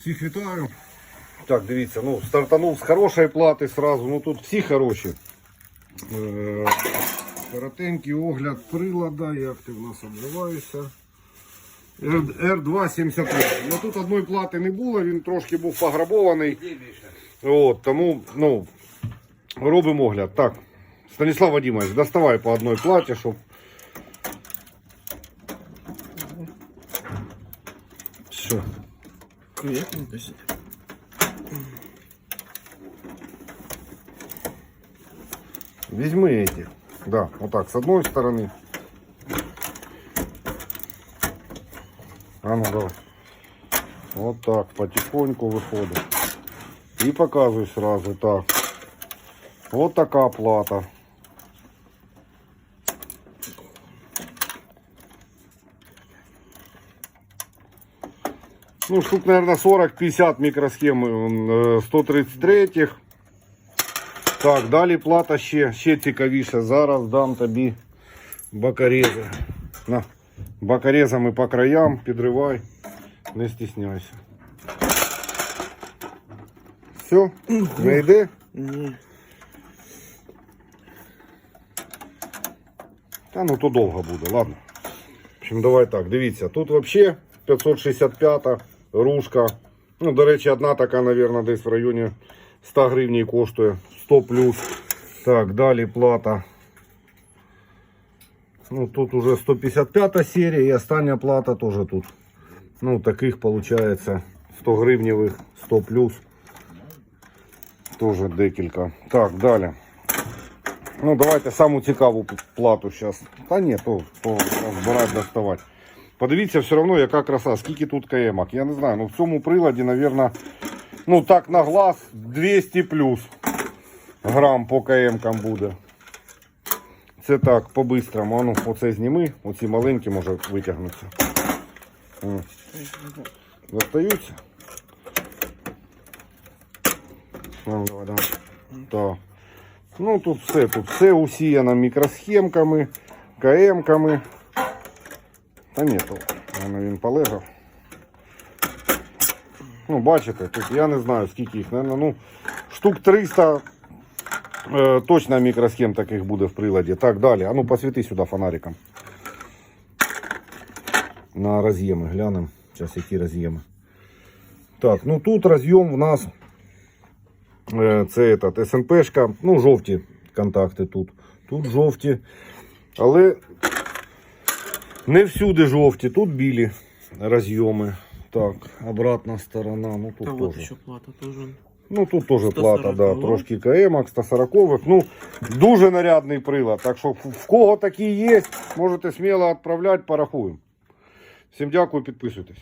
Всіх вітаю. Так, дивіться, ну, стартанув з хорошої плати сразу, ну тут всі хороші. Е, Коротенький огляд прилада, як ти в нас обзиваєшся. R278. Ну тут одної плати не було, він трошки був пограбований. От, тому ну, робимо огляд. Так, Станіслав Вадимович, доставай по одній платі, щоб. Все. Аккуратненько сюда. Возьми эти. Да, вот так, с одной стороны. А ну давай. Вот так, потихоньку выходит. И показывай сразу так. Вот такая плата. Ну, штук, наверное, 40-50 микросхем э, 133 так, далі плата ще, ще цікавіше. Зараз дам тобі бакарези. На, бакарезами по краям, підривай, не стісняйся. Все, не йде? Не. Та ну то довго буде, ладно. В общем, давай так, дивіться, тут взагалі 565 ружка. Ну, до речі, одна така, мабуть, десь в районі 100 гривень коштує. 100 плюс. Так, далі плата. Ну, тут уже 155 серія і остання плата теж тут. Ну, таких виходить 100 гривневих, 100 плюс. Теж декілька. Так, далі. Ну, давайте саму цікаву плату зараз. Та ні, то, то збирати доставати. Подивіться все одно, яка краса, скільки тут каємок. Я не знаю, ну в цьому приладі, мабуть, ну так на глаз 200 плюс грам по каємкам буде. Це так, по-бистрому. Ну, оце зніми, оці маленькі може витягнуться. Достаються. Ну, давай, давай. Так. Ну тут все, тут все усіяно мікросхемками, КМ-ками. Наверно, він полежав. Ну, бачите, тут я не знаю скільки їх, наверно, ну, штук 300 е, точно мікросхем таких буде в приладі. Так, далі. А ну посвіти сюди фонариком. На роз'єми глянемо. Зараз які роз'єми. Так, ну тут роз'єм в нас Е, Це этот, СНПшка, ну, жовті контакти тут. Тут жовті. Але не всюди жовті, тут білі роз'єми. Так, обратна сторона. Ну тут теж. еще плата тоже. Ну тут теж плата, да, трошки КМ, 140 Ну, дуже нарядний прилад. Так що в кого такі є, можете сміло відправляти, порахуємо. Всім дякую, підписуйтесь.